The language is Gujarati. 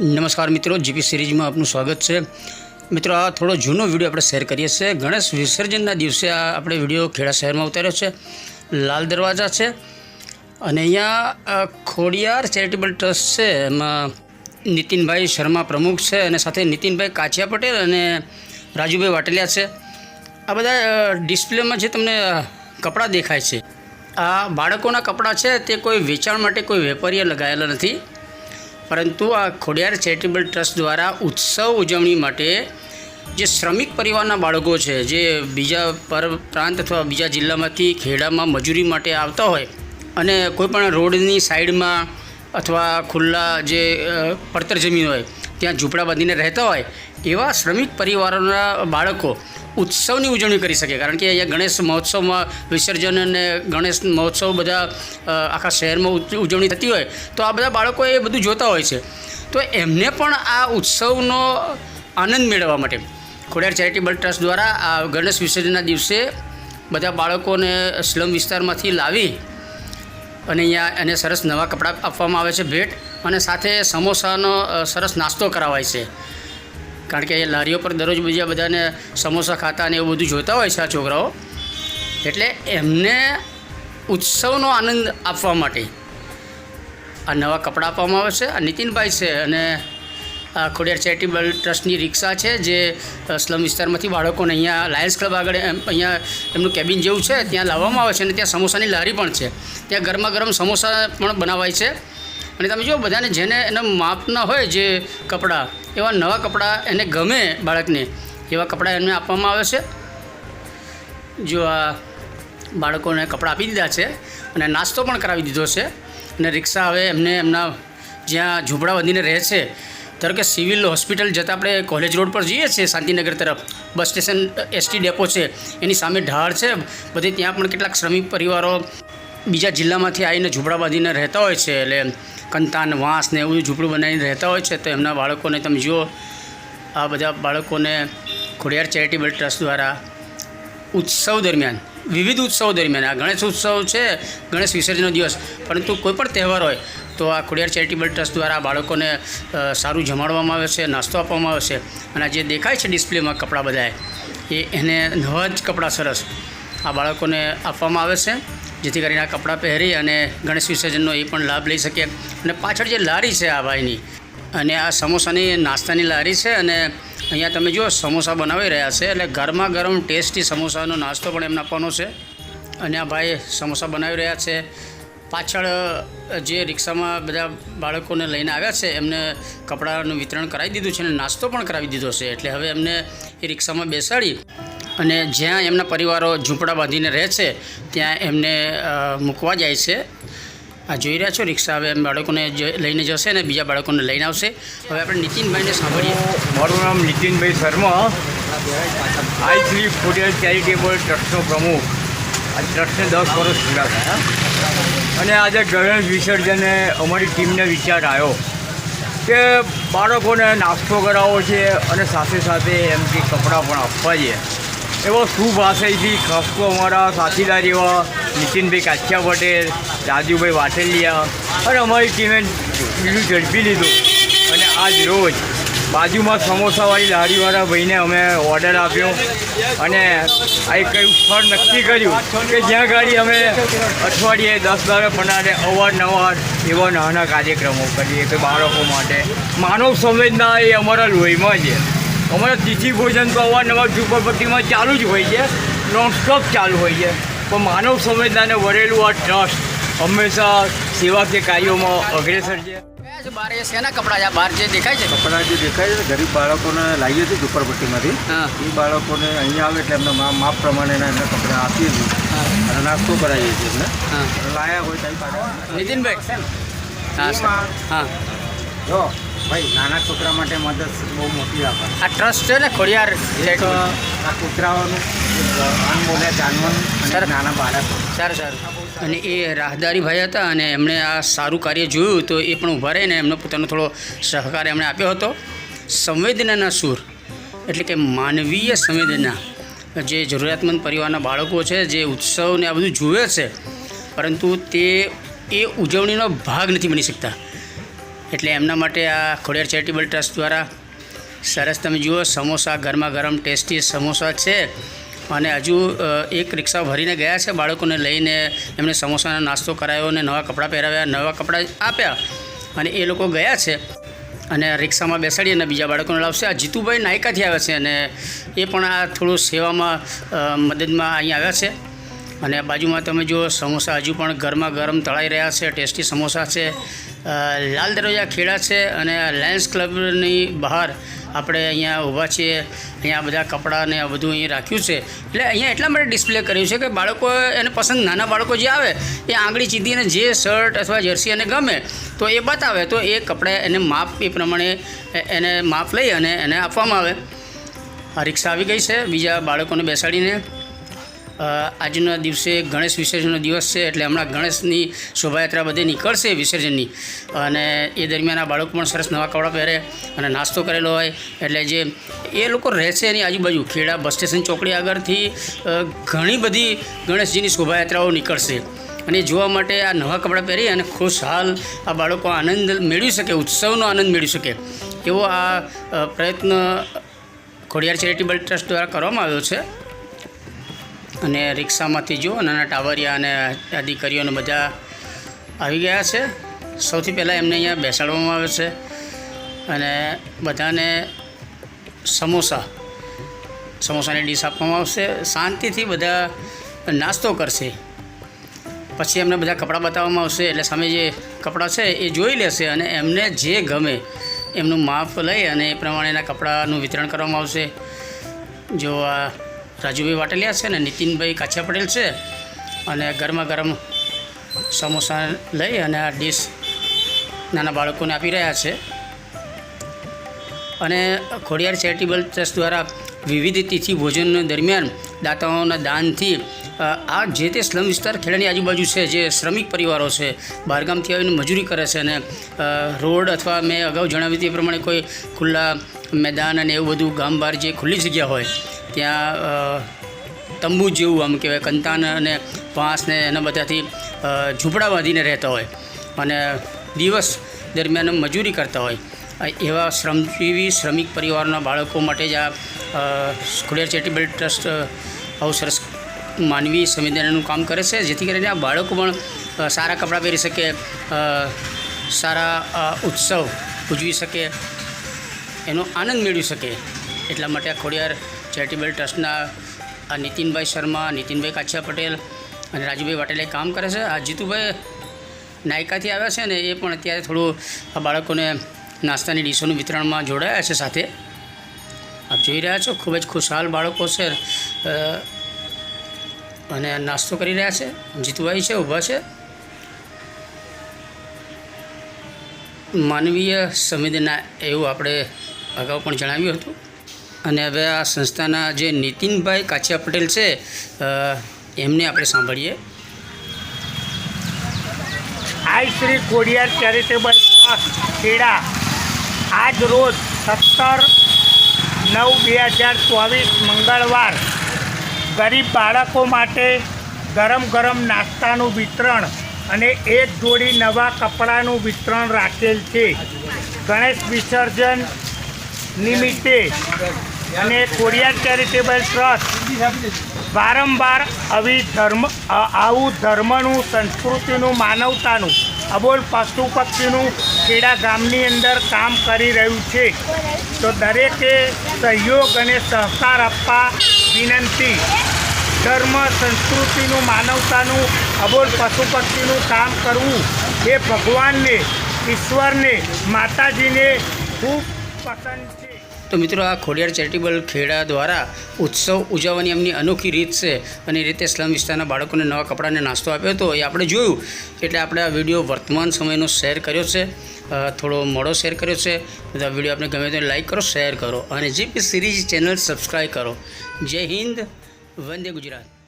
નમસ્કાર મિત્રો જીપી સિરીઝમાં આપનું સ્વાગત છે. મિત્રો, આ થોડો જૂનો વીડિયો આપણે શેર કરીએ છીએ. ગણેશ વિસર્જનના દિવસે આ આપણે વીડિયો ખેડા શહેરમાં ઉતાર્યો છે. લાલ દરવાજા છે અને અહીંયા ખોડિયાર ચેરિટેબલ ટ્રસ્ટ છે. એમાં નીતિનભાઈ શર્મા પ્રમુખ છે અને સાથે નીતિનભાઈ કાછિયા પટેલ અને રાજુભાઈ વાટેલિયા છે. આ બધા ડિસ્પ્લેમાં જે તમને કપડાં દેખાય છે. આ બાળકોના કપડાં છે, તે કોઈ વેચાણ માટે કોઈ વેપારીએ લગાવેલા નથી. પરંતુ આ ખોડિયાર ચેરિટેબલ ટ્રસ્ટ દ્વારા ઉત્સવ ઉજવણી માટે જે શ્રમિક પરિવારના બાળકો છે, જે બીજા પર પ્રાંત અથવા બીજા જિલ્લામાંથી ખેડામાં મજૂરી માટે આવતા હોય અને કોઈપણ રોડની સાઈડમાં અથવા ખુલ્લા જે પડતર જમીન હોય, ત્યાં ઝૂંપડા બાંધીને રહેતા હોય, એવા શ્રમિક પરિવારોના બાળકો ઉત્સવની ઉજવણી કરી શકે, કારણ કે અહીંયા ગણેશ મહોત્સવમાં વિસર્જન અને ગણેશ મહોત્સવ બધા આખા શહેરમાં ઉજવણી થતી હોય, તો આ બધા બાળકો એ બધું જોતા હોય છે. તો એમને પણ આ ઉત્સવનો આનંદ મેળવવા માટે. ખોડિયાર ચેરિટેબલ ટ્રસ્ટ દ્વારા આ ગણેશ વિસર્જનના દિવસે બધા બાળકોને સ્લમ વિસ્તારમાંથી લાવી અને અહીંયા એને સરસ નવા કપડાં આપવામાં આવે છે, ભેટ અને સાથે સમોસાનો સરસ નાસ્તો કરાવાય છે. કારણ કે લારીઓ પર દરરોજ બીજા બધાને સમોસા ખાતા અને એવું બધું જોતા હોય છે આ છોકરાઓ. એટલે એમને ઉત્સવનો આનંદ આપવા માટે આ નવા કપડાં આપવામાં આવે છે, આ નીતિનભાઈ છે અને આ ખોડિયાર ચેરિટેબલ ટ્રસ્ટની રિક્ષા છે જે સ્લમ વિસ્તારમાંથી બાળકોને અહીંયા લાયન્સ ક્લબ આગળ અહીંયા એમનું કેબિન જેવું છે, ત્યાં લાવવામાં આવે છે અને ત્યાં સમોસાની લારી પણ છે. ત્યાં ગરમા ગરમ સમોસા પણ બનાવાય છે. અને તમે જો બધાને જેને એના માપના હોય જે કપડાં, એવા નવા કપડાં એને ગમે બાળકને, એવા કપડાં એમને આપવામાં આવે છે. જો આ બાળકોને કપડાં આપી દીધા છે અને નાસ્તો પણ કરાવી દીધો છે અને રિક્ષા હવે એમને એમના જ્યાં ઝૂંપડા બાંધીને રહે છે, ધારો કે સિવિલ હોસ્પિટલ જતાં આપણે કોલેજ રોડ પર જઈએ છીએ, શાંતિનગર તરફ, બસ સ્ટેશન, એસટી ડેપો છે, એની સામે ઢાળ છે, બધી ત્યાં પણ કેટલાક શ્રમિક પરિવારો બીજા જિલ્લામાંથી આવીને ઝૂંપડા બાંધીને રહેતા હોય છે, એટલે કંતાન, વાંસ ને એવું ઝૂંપડું બનાવીને રહેતા હોય છે, તો એમના બાળકોને તમે જુઓ, આ બધા બાળકોને ખોડિયાર ચેરિટેબલ ટ્રસ્ટ દ્વારા ઉત્સવ દરમિયાન, વિવિધ ઉત્સવો દરમિયાન, આ ગણેશ ઉત્સવ છે, ગણેશ વિસર્જનનો દિવસ, પરંતુ કોઈ પણ તહેવાર હોય, તો આ ખોડિયાર ચેરિટેબલ ટ્રસ્ટ દ્વારા બાળકોને સારું જમાડવામાં આવે છે, નાસ્તો આપવામાં આવે છે, અને જે દેખાય છે ડિસ્પ્લેમાં કપડાં બધાએ એ એને નવા જ કપડાં સરસ આ બાળકોને આપવામાં આવે છે. જેથી કરીને આ કપડાં પહેરી અને ગણેશ વિસર્જનનો એ પણ લાભ લઈ શકે અને પાછળ જે લારી છે આ ભાઈની, અને આ સમોસાની નાસ્તાની લારી છે અને અહીંયા તમે જુઓ, સમોસા બનાવી રહ્યા છે. એટલે ગરમા ગરમ ટેસ્ટી સમોસાનો નાસ્તો પણ એમને આપવાનો છે. અને આ ભાઈ સમોસા બનાવી રહ્યા છે. પાછળ જે રિક્ષામાં બધા બાળકોને લઈને આવ્યા છે, એમને કપડાનું વિતરણ કરાવી દીધું છે અને નાસ્તો પણ કરાવી દીધો છે. એટલે હવે એમને એ રિક્ષામાં બેસાડી અને જ્યાં એમના પરિવારો ઝૂંપડા બાંધીને રહે છે, ત્યાં એમને મૂકવા જાય છે. આ જોઈ રહ્યા છો રિક્ષા, હવે એમ બાળકોને લઈને જશે અને બીજા બાળકોને લઈને આવશે. હવે આપણે નીતિનભાઈને સાંભળીએ. મારું નામ નીતિનભાઈ શર્મા. આઈ શ્રી ખોડિયાર ચેરિટેબલ ટ્રસ્ટનો પ્રમુખ. આ ટ્રસ્ટને દસ વર્ષ પૂરા થયા. અને આજે ગણેશ વિસર્જને અમારી ટીમને વિચાર આવ્યો કે બાળકોને નાસ્તો કરાવવો છે અને સાથે સાથે એમ કે કપડાં પણ આપવા છે. એવો શુભ આશયથી ખાસ તો અમારા સાથીદાર એવા નીતિનભાઈ કાછિયા પટેલ, રાજુભાઈ વાટેલિયા અને અમારી ટીમે બીજું ઝડપી લીધું. અને આજ રોજ બાજુમાં સમોસાવાળી લારીવાળા ભાઈને અમે ઓર્ડર આપ્યો અને આ એક કયું સ્થળ નક્કી કર્યું કે જ્યાં ગાડી અમે અઠવાડિયે દસ દાડે પંડારે અવારનવાર એવા નાના કાર્યક્રમો કરીએ કે બાળકો માટે. માનવ સંવેદના એ અમારા લોહીમાં છે. અમારા તિથિ ભોજન તો અવારનવાર ઝુંપડપટ્ટીમાં ચાલુ જ હોય છે. નોનસ્ટોપ ચાલુ હોય છે. પણ માનવ સંવેદનાને વરેલું આ ટ્રસ્ટ હંમેશા સેવાકીય કાર્યોમાં અગ્રેસર છે. બારે શેના કપડાં છે? આ બહાર જે દેખાય છે? કપડાં જે દેખાય છે ગરીબ બાળકોને લાવીએ છીએ ઝુંપડપટ્ટીમાંથી હા. એ બાળકોને અહીંયા આવે એટલે એમને મા- માપ પ્રમાણે એમને કપડાં આપીએ છીએ. અને નાસ્તો કરાવીએ છીએ એમને. લાયા હોય ત્યાં નીતિનભાઈ? હા સર. હા. જો ભાઈ નાના છોકરા માટે મદદ બહુ મોટી આપે. આ ટ્રસ્ટ છે ને ખોડિયાર એક આ કૂતરાઓનું અનમોલે જાનવરનું સરસ. નાના બાળકો. Sir sir. અને એ રાહદારી ભાઈ હતા અને એમણે આ સારું કાર્ય જોયું તો એ પણ ઊભા રહીને એમનો પોતાનો થોડો સહકાર એમણે આપ્યો હતો. સંવેદનાના સૂર એટલે કે માનવીય સંવેદના જે જરૂરિયાતમંદ પરિવારના બાળકો છે જે ઉત્સવને આ બધું જુએ છે પરંતુ તે એ ઉજવણીનો ભાગ નથી બની શકતા. એટલે એમના માટે આ ખોડિયાર ચેરિટેબલ ટ્રસ્ટ દ્વારા સરસ તમે જુઓ, સમોસા ગરમા ગરમ ટેસ્ટી સમોસા છે. અને હજુ એક રિક્ષા ભરીને ગયા છે બાળકોને લઈને એમને સમોસાનો નાસ્તો કરાયો અને નવા કપડાં પહેરાવ્યા, નવા કપડાં આપ્યા અને એ લોકો ગયા છે. અને રિક્ષામાં બેસાડી અને બીજા બાળકોને લાવશે. આ જીતુભાઈ નાયકાથી આવ્યા છે અને એ પણ આ થોડું સેવામાં મદદમાં અહીં આવ્યા છે. અને બાજુમાં તમે જુઓ, સમોસા હજુ પણ ગરમા ગરમ તળાઈ રહ્યા છે, ટેસ્ટી સમોસા છે. લાલ દરવાજા ખેડા છે અને લાયન્સ ક્લબની બહાર આપણે અહીંયા ઊભા છીએ. અહીંયા બધા કપડાં ને આ બધું અહીં રાખ્યું છે. એટલે અહીંયા એટલા માટે ડિસ્પ્લે કર્યું છે કે બાળકો એને પસંદ નાના બાળકો જે આવે, એ આંગળી ચીધીને જે શર્ટ અથવા જર્સી એને ગમે, તો એ બતાવે. તો એ કપડાં એને માપ એ પ્રમાણે એને માપ લઈ અને એને આપવામાં આવે. આ રિક્ષા આવી ગઈ છે. બીજા બાળકોને બેસાડીને આજના દિવસે ગણેશ વિસર્જનનો દિવસ છે એટલે હમણાં ગણેશની શોભાયાત્રા બધે નીકળશે વિસર્જનની. અને એ દરમિયાન આ બાળકો પણ સરસ નવા કપડાં પહેરે અને નાસ્તો કરેલો હોય. એટલે જે એ લોકો રહેશે એની આજુબાજુ. ખેડા બસ સ્ટેશન ચોકડી આગળથી ઘણી બધી ગણેશજીની શોભાયાત્રાઓ નીકળશે. અને જોવા માટે આ નવા કપડાં પહેરી અને ખુશહાલ આ બાળકો આનંદ મેળવી શકે, ઉત્સવનો આનંદ મેળવી શકે. એવો આ પ્રયત્ન ખોડિયાર ચેરિટેબલ ટ્રસ્ટ દ્વારા કરવામાં આવ્યો છે. અને રિક્ષામાંથી જો નાના ટાવરિયા અને આ દીકરીઓને બધા આવી ગયા છે. સૌથી પહેલાં એમને અહીંયા બેસાડવામાં આવે છે અને બધાને સમોસા, સમોસાની ડીશ આપવામાં આવશે. શાંતિથી બધા નાસ્તો કરશે. પછી એમને બધા કપડાં બતાવવામાં આવશે. એટલે સામે જે કપડાં છે એ જોઈ લેશે અને એમને જે ગમે એમનું માપ લઈ અને એ પ્રમાણેના કપડાનું વિતરણ કરવામાં આવશે. જો આ રાજુભાઈ વાટલિયા છે ને નીતિનભાઈ કાછિયા પટેલ છે. અને ગરમા ગરમ સમોસા લઈ અને આ ડીશ નાના બાળકોને આપી રહ્યા છે. અને ખોડિયાર ચેરિટેબલ ટ્રસ્ટ દ્વારા વિવિધ તિથિ ભોજન દરમિયાન દાતાઓના દાનથી આ જે તે સ્લમ વિસ્તાર ખેડાની આજુબાજુ છે, જે શ્રમિક પરિવારો છે, બહારગામથી આવીને મજૂરી કરે છે અને રોડ અથવા મેં અગાઉ જણાવ્યું તે પ્રમાણે કોઈ ખુલ્લા મેદાન અને એવું બધું ગામ બહાર જે ખુલ્લી જગ્યા હોય ત્યાં તંબુ જેવું આમ કહેવાય, કંતાન અને વાંસને એના બધાથી ઝૂંપડા બાંધીને રહેતા હોય. અને દિવસ દરમિયાન મજૂરી કરતા હોય. એવા શ્રમજીવી શ્રમિક પરિવારના બાળકો માટે જ આ સ્કુલેર ચેરિટેબલ ટ્રસ્ટ આવું સરસ માનવી સંવેદનાનું કામ કરે છે. જેથી કરીને આ બાળકો પણ સારા કપડાં પહેરી શકે સારા ઉત્સવ ઉજવી શકે, એનો આનંદ મેળવી શકે. એટલા માટે આ ખોડિયાર ચેરિટેબલ ટ્રસ્ટના આ નીતિનભાઈ શર્મા, નીતિનભાઈ કાછિયા પટેલ અને રાજુભાઈ વાટેલે કામ કરે છે. આ જીતુભાઈ નાયકાથી આવ્યા છે ને એ પણ અત્યારે થોડું આ બાળકોને નાસ્તાની ડીશોનું વિતરણમાં જોડાયા છે સાથે. આપ જોઈ રહ્યા છો, ખૂબ જ ખુશહાલ બાળકો છે. અને નાસ્તો કરી રહ્યા છે. જીતુભાઈ છે, ઊભા છે. માનવીય સંવેદના એવું આપણે અગાઉ પણ જણાવ્યું હતું. અને હવે આ સંસ્થાના જે નીતિનભાઈ કાછિયા પટેલ છે એમને આપણે સાંભળીએ. Aai Shri Khodiyar charitable trust, Kheda. આજ રોજ સત્તર નવ બે હજાર ચોવીસ મંગળવાર ગરીબ બાળકો માટે ગરમ ગરમ નાસ્તાનું વિતરણ અને એક જોડી નવા કપડાનું વિતરણ રાખેલ છે. ગણેશ વિસર્જન નિમિત્તે અને કોરિયા ચેરિટેબલ ટ્રસ્ટ વારંવાર આવી ધર્મ આવું ધર્મનું, સંસ્કૃતિનું, માનવતાનું, અબોલ પશુ પક્ષીનું ખેડા ગામની અંદર કામ કરી રહ્યું છે. તો દરેકે સહયોગ અને સહકાર આપવા વિનંતી. ધર્મ, સંસ્કૃતિનું, માનવતાનું, અબોલ પશુ પક્ષીનું કામ કરવું એ ભગવાનને, ઈશ્વરને, માતાજીને ખૂબ પસંદ છે તો મિત્રો આ ખોડિયાર ચેરિટેબલ ખેડા દ્વારા ઉત્સવ ઉજવવાની એમની અનોખી રીત છે અને રીતે સ્લમ વિસ્તારના બાળકોને નવા કપડાને નાસ્તો આપ્યો હતો, એ આપણે જોયું. એટલે આપણે આ વીડિયો વર્તમાન સમયનો શેર કર્યો છે થોડો મોડો શેર કર્યો છે. આ વીડિયો આપણે ગમે તો લાઇક કરો, શેર કરો અને જીપી સિરીઝ ચેનલ સબસ્ક્રાઈબ કરો. જય હિન્દ, વંદે ગુજરાત.